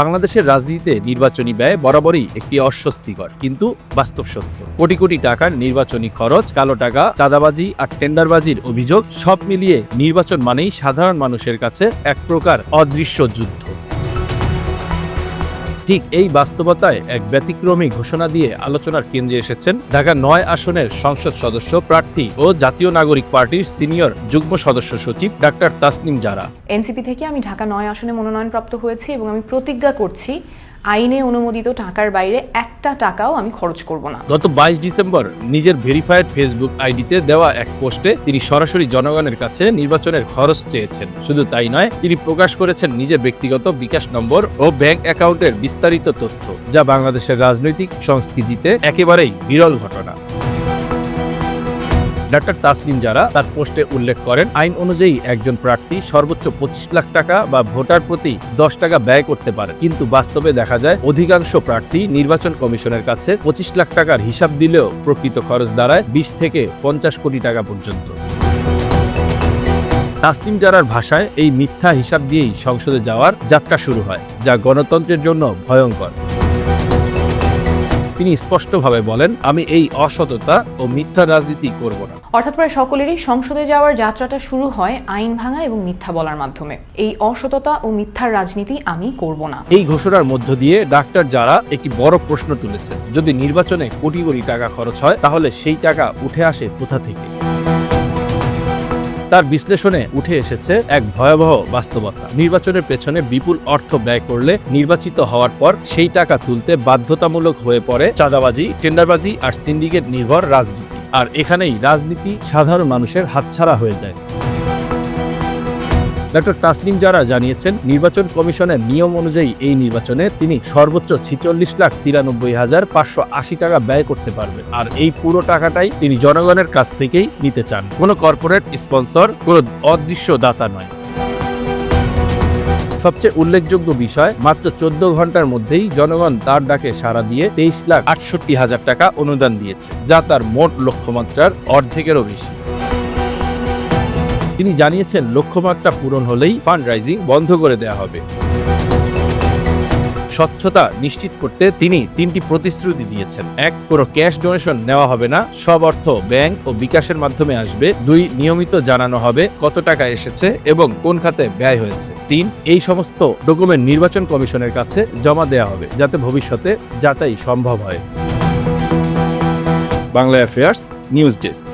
বাংলাদেশের রাজনীতিতে নির্বাচনী ব্যয় বরাবরই একটি অস্বস্তিকর, কিন্তু বাস্তব সত্য। কোটি কোটি টাকার নির্বাচনী খরচ, কালো টাকা, চাঁদাবাজি আর টেন্ডারবাজির অভিযোগ, সব মিলিয়ে নির্বাচন মানেই সাধারণ মানুষের কাছে এক প্রকার অদৃশ্য যুদ্ধ। ঠিক এই বাস্তবতায় এক ব্যতিক্রমী ঘোষণা দিয়ে আলোচনার কেন্দ্রে এসেছেন ঢাকা নয় আসনের সংসদ সদস্য প্রার্থী ও জাতীয় নাগরিক পার্টির সিনিয়র যুগ্ম সদস্য সচিব ডাক্তার তাসনিম জারা। এনসিপি থেকে আমি ঢাকা নয় আসনে মনোনয়ন প্রাপ্ত হয়েছি এবং আমি প্রতিজ্ঞা করছি আইনে অনুমোদিত টাকার বাইরে একটা টাকাও আমি খরচ করব না। গত বাইশ ডিসেম্বর নিজের ভেরিফাইড ফেসবুক আইডিতে দেওয়া এক পোস্টে তিনি সরাসরি জনগণের কাছে নির্বাচনের খরচ চেয়েছেন। শুধু তাই নয়, তিনি প্রকাশ করেছেন নিজের ব্যক্তিগত বিকাশ নম্বর ও ব্যাংক অ্যাকাউন্টের বিস্তারিত তথ্য, যা বাংলাদেশের রাজনৈতিক সংস্কৃতিতে একেবারেই বিরল ঘটনা। ডাক্তার তাসনিম যারা তার পোস্টে উল্লেখ করেন, আইন অনুযায়ী একজন প্রার্থী সর্বোচ্চ পঁচিশ লাখ টাকা বা ভোটার প্রতি দশ টাকা ব্যয় করতে পারে। কিন্তু বাস্তবে দেখা যায়, অধিকাংশ প্রার্থী নির্বাচন কমিশনের কাছে পঁচিশ লাখ টাকার হিসাব দিলেও প্রকৃত খরচ দাঁড়ায় বিশ থেকে পঞ্চাশ কোটি টাকা পর্যন্ত। তাসনিম জারার ভাষায় এই মিথ্যা হিসাব দিয়েই সংসদে যাওয়ার যাত্রা শুরু হয়, যা গণতন্ত্রের জন্য ভয়ঙ্কর। তিনি স্পষ্টভাবে বলেন আমি এই অসততা ও মিথ্যা রাজনীতি করব না। অর্থাৎ প্রায় সকলেরই সংসদে যাওয়ার যাত্রাটা শুরু হয় আইন ভাঙা এবং মিথ্যা বলার মাধ্যমে। এই অসততা ও মিথ্যার রাজনীতি আমি করব না। এই ঘোষণার মধ্য দিয়ে ডাক্তার যারা একটি বড় প্রশ্ন তুলেছে যদি নির্বাচনে কোটি কোটি টাকা খরচ হয় তাহলে সেই টাকা উঠে আসে কোথা থেকে? তার বিশ্লেষণে উঠে এসেছে এক ভয়াবহ বাস্তবতা। নির্বাচনের পেছনে বিপুল অর্থ ব্যয় করলে নির্বাচিত হওয়ার পর সেই টাকা তুলতে বাধ্যতামূলক হয়ে পড়ে চাঁদাবাজি, টেন্ডারবাজি আর সিন্ডিকেট নির্ভর রাজনীতি। আর এখানেই রাজনীতি সাধারণ মানুষের হাতছাড়া হয়ে যায়। ডক্টর তাসনিম যারা জানিয়েছেন, নির্বাচন কমিশনের নিয়ম অনুযায়ী এই নির্বাচনে তিনি সর্বোচ্চ ছিচল্লিশ লাখ তিরানব্বই হাজার পাঁচশো আশি টাকা ব্যয় করতে পারবেন। আর এই পুরো টাকাটাই তিনি জনগণের কাছ থেকেই নিতে চান। কোনো কর্পোরেট স্পন্সর, কোনো অদৃশ্য দাতা নয়। সবচেয়ে উল্লেখযোগ্য বিষয়, মাত্র চোদ্দ ঘণ্টার মধ্যেই জনগণ তার ডাকে সাড়া দিয়ে তেইশ লাখ আটষট্টি হাজার টাকা অনুদান দিয়েছে, যা তার মোট লক্ষ্যমাত্রার অর্ধেকেরও বেশি। তিনি জানিয়েছেন, লক্ষ্যমাত্রা পূরণ হলেই ফান্ড রাইজিং বন্ধ করে দেওয়া হবে। স্বচ্ছতা নিশ্চিত করতে তিনি তিনটি প্রতিশ্রুতি দিয়েছেন। এক, কোনো ক্যাশ ডোনেশন নেওয়া হবে না। সব অর্থ ব্যাংক ও বিকাশের মাধ্যমে আসবে। দুই, নিয়মিত জানানো হবে কত টাকা এসেছে এবং কোন খাতে ব্যয় হয়েছে। তিন, এই সমস্ত ডকুমেন্ট নির্বাচন কমিশনের কাছে জমা দেওয়া হবে যাতে ভবিষ্যতে যাচাই সম্ভব হয়। Bangla affairs news desk.